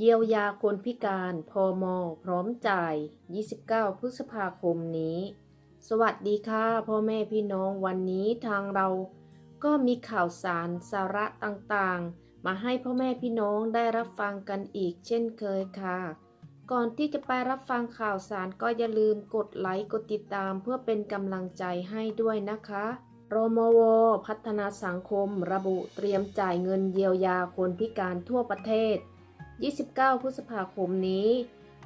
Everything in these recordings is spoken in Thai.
เยียวยาคนพิการพอมพร้อมจ่าย 29 พฤษภาคมนี้ สวัสดีค่ะ พ่อแม่พี่น้องวันนี้ทางเราก็มีข่าวสารสาระต่างๆ มาให้พ่อแม่พี่น้องได้รับฟังกันอีกเช่นเคยค่ะ ก่อนที่จะไปรับฟังข่าวสารก็อย่าลืมกดไลค์กดติดตามเพื่อเป็นกำลังใจให้ด้วยนะคะรมว พัฒนาสังคม ระบุเตรียมจ่ายเงินเยียวยาคนพิการทั่วประเทศ 29 พฤษภาคมนี้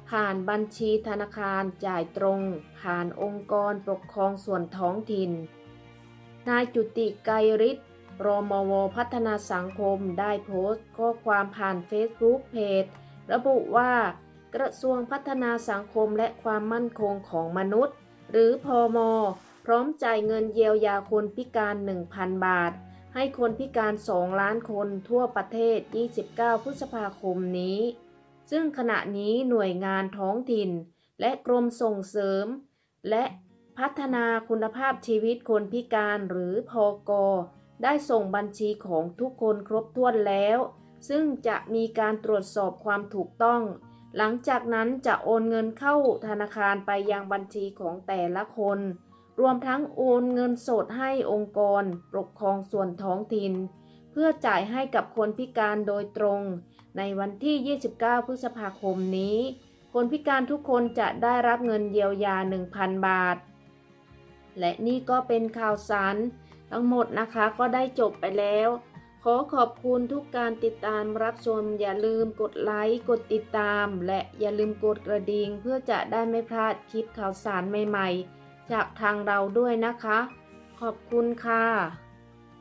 ผ่านบัญชีธนาคารจ่ายตรง ผ่านองค์กรปกครองส่วนท้องถิ่น นายจุติไกรฤทธิ์รมวพัฒนาสังคมได้โพสต์ข้อความผ่านเฟซบุ๊กเพจระบุว่า กระทรวงพัฒนาสังคมและความมั่นคงของมนุษย์ หรือพอมพร้อมจ่ายเงินเยียวยาคนพิการ 1,000 บาท ให้คนพิการ 2 ล้านคนทั่วประเทศ 29 พฤษภาคมนี้ ซึ่งขณะนี้หน่วยงานท้องถิ่น และกรมส่งเสริม และพัฒนาคุณภาพชีวิตคนพิการหรือพอกได้ส่งบัญชีของทุกคนครบถ้วนแล้ว ซึ่งจะมีการตรวจสอบความถูกต้อง หลังจากนั้นจะโอนเงินเข้าธนาคารไปยังบัญชีของแต่ละคน รวมทั้งโอนเงินสดให้องค์กร ปกครองส่วนท้องถิ่น เพื่อจ่ายให้กับคนพิการโดยตรง ในวันที่ 29 พฤษภาคมนี้ คนพิการทุกคนจะได้รับเงินเยียวยา 1,000 บาท และนี่ก็เป็นข่าวสารทั้งหมดนะคะก็ได้จบไปแล้ว ขอขอบคุณทุกการติดตามรับชม อย่าลืมกดไลค์กดติดตาม และอย่าลืมกดกระดิ่งเพื่อจะได้ไม่พลาดคลิปข่าวสารใหม่ๆ จากทางเราด้วยนะคะ ขอบคุณค่ะ